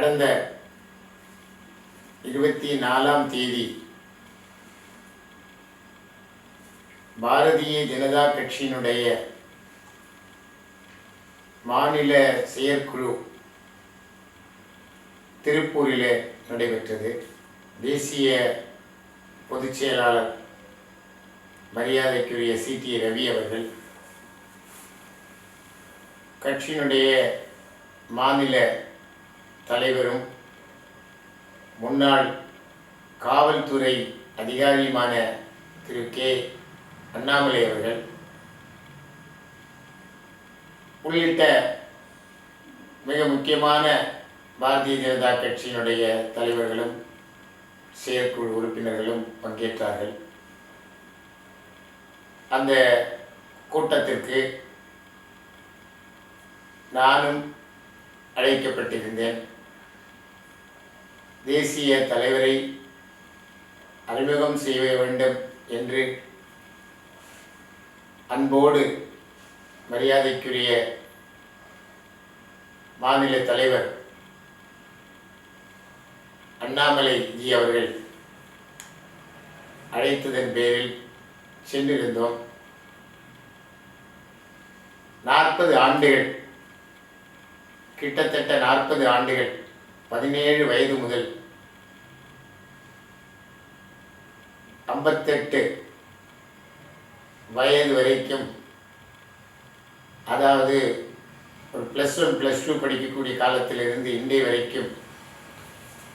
கடந்த இருபத்தி நாலாம் தேதி பாரதிய ஜனதா கட்சியினுடைய மாநில செயற்குழு திருப்பூரில் நடைபெற்றது. தேசிய பொதுச் செயலாளர் மரியாதைக்குரிய சி. டி. ரவி அவர்கள் கட்சியினுடைய மாநில தலைவரும் முன்னாள் காவல்துறை அதிகாரியுமான திரு கே. அண்ணாமலை அவர்கள் உள்ளிட்ட மிக முக்கியமான பாரதிய ஜனதா கட்சியினுடைய தலைவர்களும் செயற்குழு உறுப்பினர்களும் பங்கேற்றார்கள். அந்த கூட்டத்திற்கு நானும் அழைக்கப்பட்டிருந்தேன். தேசிய தலைவரை அறிமுகம் செய்ய வேண்டும் என்று அன்போடு மரியாதைக்குரிய மாநில தலைவர் அண்ணாமலை ஜி அவர்கள் அழைத்ததன் பேரில் சென்றிருந்தோம். நாற்பது ஆண்டுகள் கிட்டத்தட்ட நாற்பது ஆண்டுகள் பதினேழு வயது முதல். ஐம்பத்தெட்டு வயது வரைக்கும் அதாவது ஒரு ப்ளஸ் ஒன் ப்ளஸ் டூ படிக்கக்கூடிய காலத்திலிருந்து இன்றைய வரைக்கும்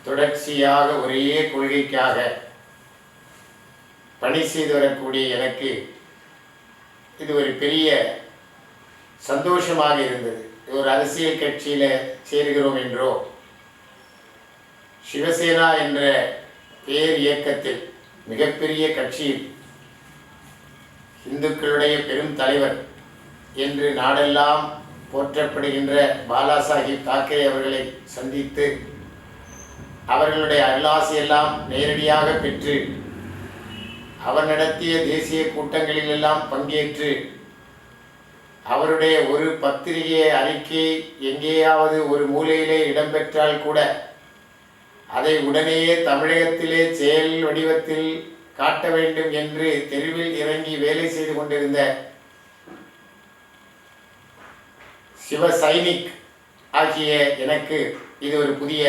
தொடர்ச்சியாக ஒரே கொள்கைக்காக பணி செய்து வரக்கூடிய எனக்கு இது ஒரு பெரிய சந்தோஷமாக இருந்தது. ஒரு அரசியல் கட்சியில் சேர்கிறோம் என்றோ சிவசேனா என்ற பேர் இயக்கத்தில் மிகப்பெரிய கட்சியில் இந்துக்களுடைய பெரும் தலைவர் என்று நாடெல்லாம் போற்றப்படுகின்ற பாலா சாஹிப் தாக்கரே அவர்களை சந்தித்து அவர்களுடைய அருளாசியெல்லாம் நேரடியாக பெற்று அவர் நடத்திய தேசிய கூட்டங்களிலெல்லாம் பங்கேற்று அவருடைய ஒரு பத்திரிகை அறிக்கை எங்கேயாவது ஒரு மூலையிலே இடம்பெற்றால் கூட அதை உடனேயே தமிழகத்திலே செயல் வடிவத்தில் காட்ட வேண்டும் என்று தெருவில் இறங்கி வேலை செய்து கொண்டிருந்த சிவ சைனிக் ஆகிய எனக்கு இது ஒரு புதிய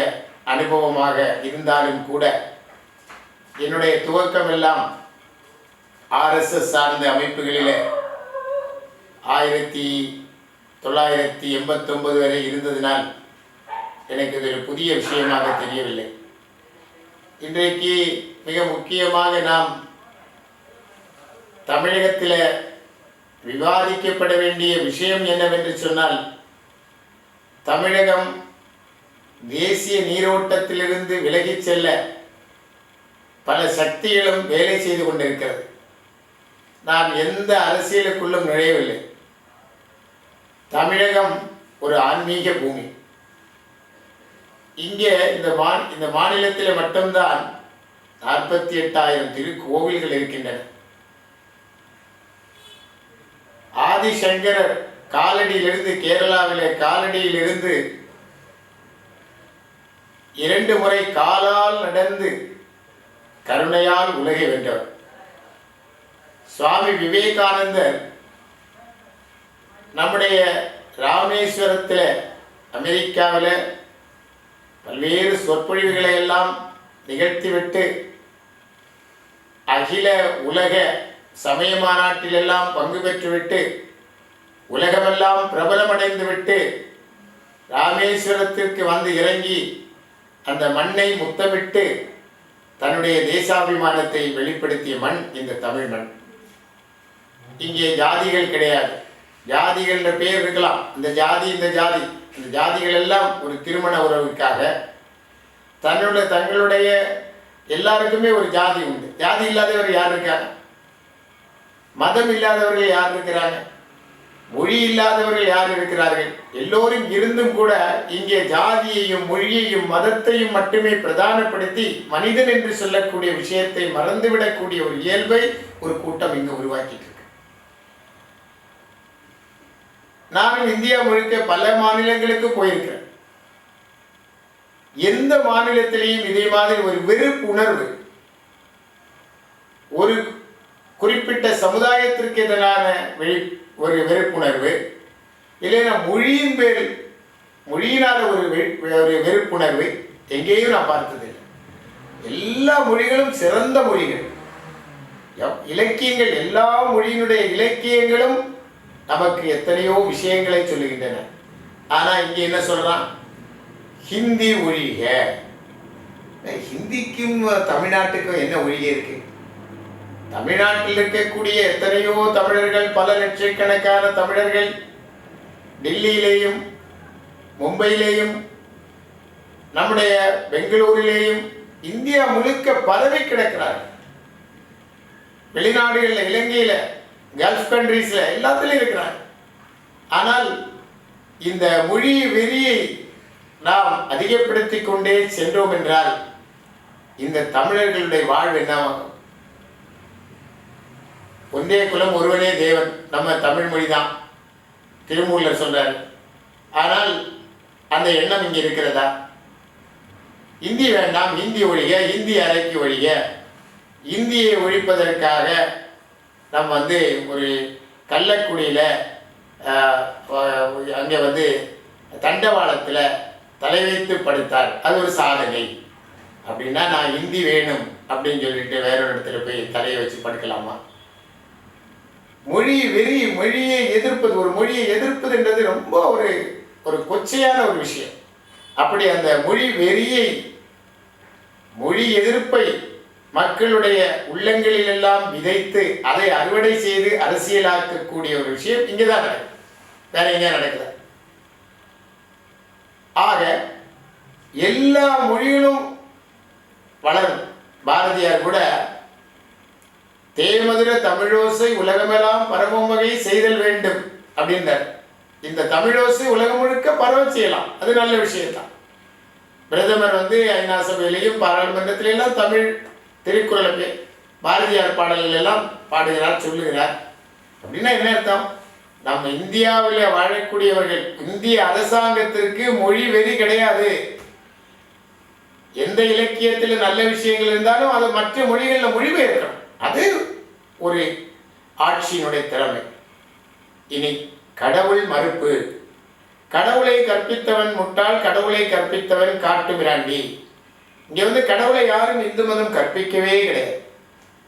அனுபவமாக இருந்தாலும் கூட என்னுடைய துவக்கம் எல்லாம் ஆர்எஸ்எஸ் சார்ந்த அமைப்புகளில் ஆயிரத்தி தொள்ளாயிரத்தி எண்பத்தொன்பது வரை இருந்ததினால் எனக்கு இது ஒரு புதிய விஷயமாக தெரியவில்லை. இன்றைக்கு மிக முக்கியமாக நாம் தமிழகத்தில் விவாதிக்கப்பட வேண்டிய விஷயம் என்னவென்று சொன்னால் தமிழகம் தேசிய நீரோட்டத்திலிருந்து விலகிச் செல்ல பல சக்திகளும் வேலை செய்து கொண்டிருக்கிறது. நாம் எந்த அரசியலுக்குள்ளும் நுழையவில்லை. தமிழகம் ஒரு ஆன்மீக பூமி. இங்கே இந்த மா இந்த மாநிலத்தில் மட்டும்தான் நாற்பத்தி எட்டாயிரம் திருக்கோவில்கள் இருக்கின்றன. ஆதிசங்கரர் காலடியிலிருந்து கேரளாவிலே காலடியிலிருந்து இரண்டு முறை காலால் நடந்து கருணையால் உலகை வென்றவர். சுவாமி விவேகானந்தர் நம்முடைய ராமேஸ்வரத்தில் அமெரிக்காவில் பல்வேறு சொற்பொழிவுகளை எல்லாம் நிகழ்த்திவிட்டு அகில உலக சமய மாநாட்டிலெல்லாம் பங்கு பெற்றுவிட்டு உலகமெல்லாம் பிரபலமடைந்து விட்டு ராமேஸ்வரத்திற்கு வந்து இறங்கி அந்த மண்ணை முத்தமிட்டு தன்னுடைய தேசாபிமானத்தை வெளிப்படுத்திய மண் இந்த தமிழ் மண். இங்கே ஜாதிகள் கிடையாது. ஜாதிகள்ன்ற பேர் இருக்கலாம். இந்த ஜாதி இந்த ஜாதி. இந்த ஜாதிகள் எல்லாம் ஒரு திருமண உறவுக்காக தன்னுடைய தங்களுடைய எல்லாருக்குமே ஒரு ஜாதி உண்டு. ஜாதி இல்லாதவர் யார் இருக்காங்க? மதம் இல்லாதவர்கள் யார் இருக்கிறாங்க? மொழி இல்லாதவர்கள் யார் இருக்கிறார்கள்? எல்லோரும் இருந்தும் கூட இங்கே ஜாதியையும் மொழியையும் மதத்தையும் மட்டுமே பிரதானப்படுத்தி மனிதன் என்று சொல்லக்கூடிய விஷயத்தை மறந்துவிடக்கூடிய ஒரு இயல்பை ஒரு கூட்டம் இங்கு உருவாக்கிட்டு நான் இந்தியா முழுக்க பல மாநிலங்களுக்கு போயிருக்கிறேன். எந்த மாநிலத்திலையும் இதே மாதிரி ஒரு வெறுப்புணர்வு ஒரு குறிப்பிட்ட சமுதாயத்திற்கு எதிரான வெளி ஒரு வெறுப்புணர்வு இல்லைன்னா மொழியின் பேர் மொழியினால் ஒரு வெ- ஒரு வெறுப்புணர்வு எங்கேயும் நான் பார்த்ததில்லை. எல்லா மொழிகளும் சிறந்த மொழிகள். இலக்கியங்கள் எல்லா மொழியினுடைய இலக்கியங்களும் நமக்கு எத்தனையோ விஷயங்களை சொல்லுகின்றன. ஆனா இங்க என்ன சொல்றான்? ஹிந்தி ஒழிக ஹிந்திக்கும் தமிழ்நாட்டுக்கும் என்ன ஒழிக இருக்கு? தமிழ்நாட்டில் இருக்கக்கூடிய எத்தனையோ தமிழர்கள் பல லட்சக்கணக்கான தமிழர்கள் டெல்லியிலேயும் மும்பையிலேயும் நம்முடைய பெங்களூரிலேயும் இந்தியா முழுக்க பரவி கிடக்கிறார்கள் வெளிநாடுகளில் இலங்கையில கல்ஃப் கண்ட்ரீஸில் எல்லாத்துலேயும் இருக்கிறாங்க. ஆனால் இந்த மொழி வெறியை நாம் அதிகப்படுத்தி கொண்டே சென்றோம் என்றால் இந்த தமிழர்களுடைய வாழ்வு என்னவாகும்? ஒன்றே குலம் ஒருவனே தேவன். நம்ம தமிழ் மொழி தான். திருமூலர் சொல்றார். ஆனால் அந்த எண்ணம் இங்கே இருக்கிறதா? இந்தி வேண்டாம். இந்தி ஒழிக இந்தி அரைக்கு ஒழிக. இந்தியை ஒழிப்பதற்காக நம்ம வந்து ஒரு கள்ளக்குடியில் அங்கே வந்து தண்டவாளத்தில் தலை வைத்து படுத்தார். அது ஒரு சாதனை. அப்படின்னா நான் ஹிந்தி வேணும் அப்படின்னு சொல்லிட்டு வேறொரு இடத்துல போய் தலையை வச்சு படுக்கலாமா? மொழி வெறி மொழியை எதிர்ப்பது ஒரு மொழியை எதிர்ப்பதுன்றது ரொம்ப ஒரு ஒரு கொச்சையான ஒரு விஷயம். அப்படி அந்த மொழி வெறியை மொழி எதிர்ப்பை மக்களுடைய உள்ளங்களில் எல்லாம் விதைத்து அதை அறுவடை செய்து அரசியலாக்கக்கூடிய ஒரு விஷயம் இங்கே தான் நடக்குது. வேற எங்கே நடக்குது ஆக எல்லா மொழிகளும் வளரும். பாரதியார் கூட தேமதுர தமிழோசை உலகமெல்லாம் பரவும் வகை செய்தல் வேண்டும் அப்படின்றார். இந்த தமிழோசை உலகம் முழுக்க பரவ செய்யலாம். அது நல்ல விஷயம்தான். பிரதமர் வந்து ஐநா சபையிலையும் பாராளுமன்றத்தில தமிழ் திருக்குறளுக்கு பாரதியார் பாடல்கள் எல்லாம் பாடுகிறார் சொல்லுகிறார். அப்படின்னா என்ன அர்த்தம்? நம்ம இந்தியாவில் வாழக்கூடியவர்கள் இந்திய அரசாங்கத்திற்கு மொழி வெறி கிடையாது. எந்த இலக்கியத்தில் நல்ல விஷயங்கள் இருந்தாலும் அதை மற்ற மொழிகளில் மொழிபெயர்க்கணும். அது ஒரு ஆட்சியினுடைய திறமை. இனி கடவுள் மறுப்பு. கடவுளை கற்பித்தவன் முட்டாள் கடவுளை கற்பித்தவன் காட்டு மிராண்டி. இங்க வந்து கடவுளை யாரும் இந்து மதம் கற்பிக்கவே கிடையாது.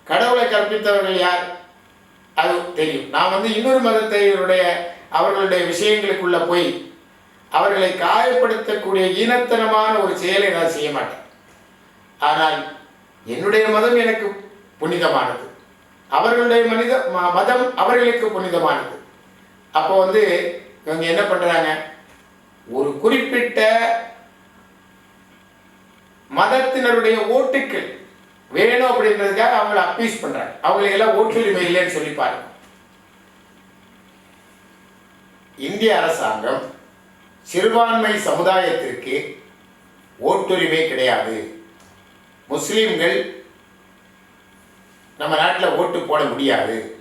கடவுளை கற்பித்தவர்கள் யார்? அது தெரியும். நான் வந்து இன்னொரு மதத்தையுடைய அவர்களுடைய விஷயங்களுக்குள்ள போய் அவர்களை காயப்படுத்தக்கூடிய ஈனத்தனமான ஒரு செயலை நான் செய்ய மாட்டேன். ஆனால் என்னுடைய மதம் எனக்கு புனிதமானது. அவர்களுடைய மனித ம- மதம் அவர்களுக்கு புனிதமானது. அப்போ வந்து இவங்க என்ன பண்றாங்க? ஒரு குறிப்பிட்ட மதத்தினருடைய ஓட்டுக்கள் வேணும் அப்படின்றதுக்காக அவங்கள அப்பீஸ் பண்றாங்க. அவங்களை எல்லாம் ஓட்டுரிமை இல்லைன்னு சொல்லி பாருங்க. இந்திய அரசாங்கம் சிறுபான்மை சமுதாயத்திற்கு ஓட்டுரிமை கிடையாது. முஸ்லீம்கள் நம்ம நாட்டில் ஓட்டு போட முடியாது.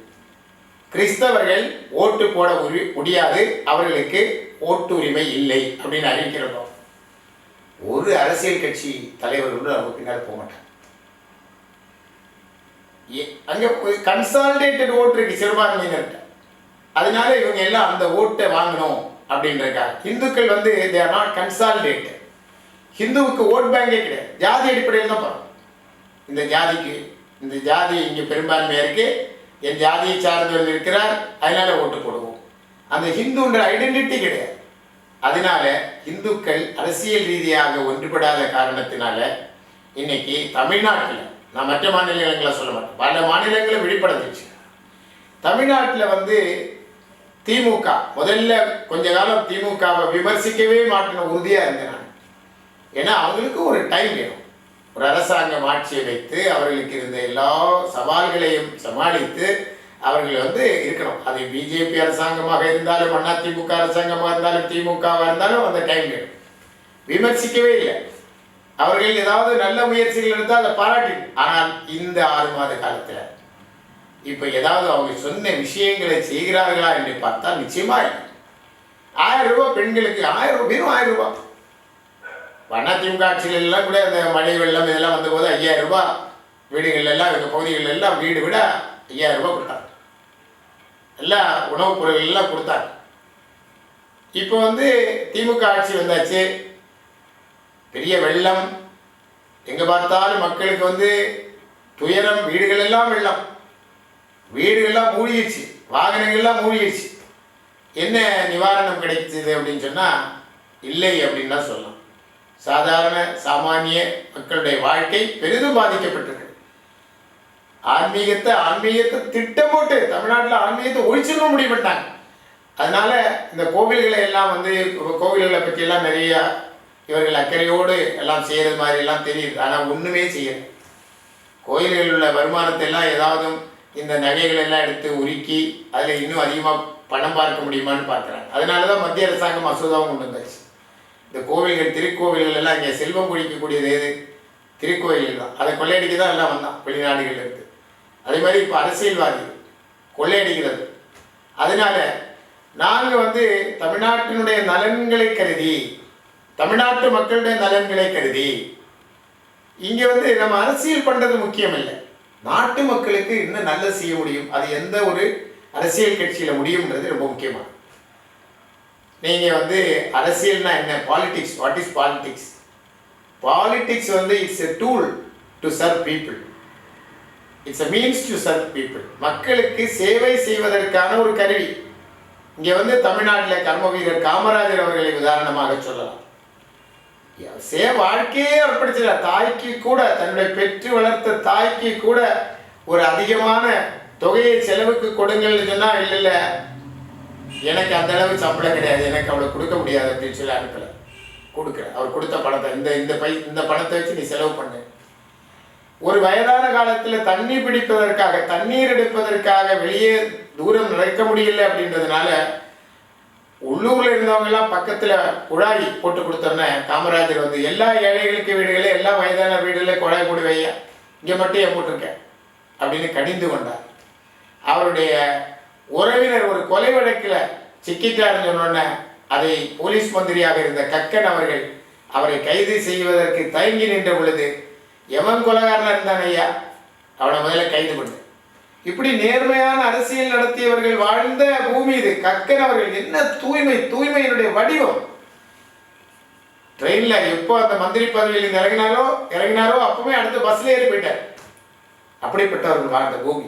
கிறிஸ்தவர்கள் ஓட்டு போட முடியாது. அவர்களுக்கு ஓட்டுரிமை இல்லை அப்படின்னு அறிவிக்கிறோம். ஒரு அரசியல் கட்சி தலைவர் கூட அவங்க பின்னால் போக மாட்டாங்க. ஏ- அங்க கன்சால்டேட்டட் ஓட்டு இருக்கு சிறுபான்மையினர்கிட்ட. அதனால இவங்க எல்லாம் அந்த ஓட்டை வாங்கணும் அப்படின்றக்காக இந்துக்கள் வந்து தே ஆர் நாட் கன்சால்டேட் ஹிந்துவுக்கு ஓட் பேங்கே கிடையாது. ஜாதி அடிப்படையில் தான் போகிறோம் இந்த ஜாதிக்கு இந்த ஜாதி இங்கே பெரும்பான்மையாக இருக்கு. என் ஜாதியை சார்ந்தவர்கள் இருக்கிறார். அதனால ஓட்டு போடுவோம். அந்த ஹிந்துன்ற ஐடென்டிட்டி கிடையாது. அதனால இந்துக்கள் அரசியல் ரீதியாக ஒன்றுபடாத காரணத்தினால இன்னைக்கு தமிழ்நாட்டில் நான் மற்ற மாநிலங்களை சொல்ல மாட்டேன் பல மாநிலங்களும் வெளிப்படுத்துச்சு தமிழ்நாட்டில் வந்து திமுக முதல்ல கொஞ்ச காலம் திமுகவை விமர்சிக்கவே மாட்டேன்னு உறுதியாக இருந்தேன் நான். ஏன்னா அவங்களுக்கு ஒரு டைம் வேணும். ஒரு அரசாங்கம் ஆட்சியை வைத்து அவர்களுக்கு இருந்த எல்லா சவால்களையும் சமாளித்து அவர்கள் வந்து இருக்கணும். அது பிஜேபி அரசாங்கமாக இருந்தாலும் அதிமுக அரசாங்கமாக இருந்தாலும் திமுகவாக இருந்தாலும் அந்த டைம் வேணும் விமர்சிக்கவே இல்லை. அவர்கள் ஏதாவது நல்ல முயற்சிகள் எடுத்தால் அதை பாராட்டி ஆனால் இந்த ஆறு மாத காலத்தில் இப்போ ஏதாவது அவங்க சொன்ன விஷயங்களை செய்கிறார்களா என்று பார்த்தால் நிச்சயமா இல்லை. ஆயிரம் ரூபாய் பெண்களுக்கு ஆயிரம் ரூபாய் வெறும் ஆயிரம் ரூபாய். அதிமுக ஆட்சிகள் எல்லாம் கூட அந்த மழை வெள்ளம் இதெல்லாம் வந்தபோது ஐயாயிரம் ரூபாய் வீடுகள் எல்லாம் இந்த பகுதிகள் எல்லாம் வீடு விட ஐயாயிரம் ரூபாய் கொடுத்தாங்க. எல்லாம் உணவுப் பொருள் எல்லாம் கொடுத்தாங்க. இப்போ வந்து திமுக ஆட்சி வந்தாச்சு. பெரிய வெள்ளம் எங்கே பார்த்தாலும் மக்களுக்கு வந்து துயரம் வீடுகள் எல்லாம் வெள்ளம். வீடுகள்லாம் மூழ்கிடுச்சு வாகனங்கள்லாம் மூழ்கிடுச்சு. என்ன நிவாரணம் கிடைச்சது அப்படின்னு சொன்னால் இல்லை அப்படின்னு தான் சொல்லலாம். சாதாரண சாமானிய மக்களுடைய வாழ்க்கை பெரிதும் பாதிக்கப்பட்டிருக்கு. ஆன்மீகத்தை ஆன்மீகத்தை திட்டம் போட்டு தமிழ்நாட்டில் ஆன்மீகத்தை ஒழிச்சிடணும் முடிவு பண்ணிட்டாங்க அதனால இந்த கோவில்களை எல்லாம் வந்து கோவில்களை பற்றியெல்லாம் நிறைய இவர்கள் அக்கறையோடு எல்லாம் செய்கிறது மாதிரி எல்லாம் தெரியுது. ஆனால் ஒன்றுமே செய்யல. கோயில்களில் உள்ள வருமானத்தை எல்லாம் ஏதாவது இந்த நகைகள் எல்லாம் எடுத்து உருக்கி அதில் இன்னும் அதிகமாக பணம் பார்க்க முடியுமான்னு பார்க்குறாங்க. அதனால தான் மத்திய அரசாங்கம் மசோதாவும் கொண்டு வந்தாச்சு. இந்த கோவில்கள் திருக்கோவில்கள் எல்லாம் இங்கே செல்வம் குடிக்கக்கூடியது எது? திருக்கோயில்கள் தான். அதை கொள்ளையடிக்க தான் எல்லாம் வந்தான் வெளிநாடுகளில் இருக்குது அதே மாதிரி இப்போ அரசியல்வாதி கொள்ளையடிக்கிறது அதனால நாங்கள் வந்து தமிழ்நாட்டினுடைய நலன்களை கருதி தமிழ்நாட்டு மக்களுடைய நலன்களை கருதி இங்கே வந்து நம்ம அரசியல் பண்ணுறது முக்கியம் இல்லை நாட்டு மக்களுக்கு இன்னும் நல்லது செய்ய முடியும்? அது எந்த ஒரு அரசியல் கட்சியில் முடியும்ன்றது ரொம்ப முக்கியமானது. நீங்கள் வந்து அரசியல்னா என்ன? Politics what is politics politics வந்து it's a tool to serve people it's a means to serve people மக்களுக்கு சேவை செய்வதற்கான ஒரு கருவி. இங்கே வந்து தமிழ்நாட்டில் கர்ம வீரர் காமராஜர் அவர்களை உதாரணமாக சொல்லலாம். சே வாழ்க்கையே அர்ப்பணிச்சிடார் தாய்க்கு கூட தன்னுடைய பெற்று வளர்த்த தாய்க்கு கூட ஒரு அதிகமான தொகையை செலவுக்கு கொடுங்கள்னு சொன்னால் இல்லை இல்லை எனக்கு அந்த அளவு சம்பளம் கிடையாது. எனக்கு அவளை கொடுக்க முடியாது. அப்படின்னு சொல்லி அனுப்பல. கொடுக்குறேன் அவர் கொடுத்த பணத்தை இந்த இந்த பை இந்த பணத்தை வச்சு நீ செலவு பண்ணு. ஒரு வயதான காலத்தில் தண்ணி பிடிப்பதற்காக தண்ணீர் எடுப்பதற்காக வெளியே தூரம் நடக்க முடியல அப்படின்றதுனால உள்ளூர்ல இருந்தவங்க எல்லாம் பக்கத்துல குழாய் போட்டு கொடுத்தோன்னே காமராஜர் வந்து எல்லா ஏழைகளுக்கு வீடுகளே எல்லா வயதான வீடுகளே குழாய் போட்டு வையா இங்க மட்டும் ஏன் போட்டிருக்க? அப்படின்னு கடிந்து கொண்டார். அவருடைய உறவினர் ஒரு கொலை வழக்கில் சிக்கிட்டாருன்னு சொன்னோன்னே அதை போலீஸ் மந்திரியாக இருந்த கக்கன் அவர்கள் அவரை கைது செய்வதற்கு தயங்கி நின்ற பொழுது எவன் கொலகாரனாக இருந்தான் ஐயா? அவனை முதல்ல கைது பண்ணு. இப்படி நேர்மையான அரசியல் நடத்தியவர்கள் வாழ்ந்த பூமி இது. கக்கன் அவர்கள் என்ன தூய்மை தூய்மையினுடைய வடிவம்? ட்ரெயினில் எப்போ அந்த மந்திரி பதவியில் இருந்து இறங்கினாரோ இறங்கினாரோ அப்பவுமே அடுத்து பஸ்ல ஏறி போயிட்டார். அப்படிப்பட்டவர்கள் வாழ்ந்த பூமி.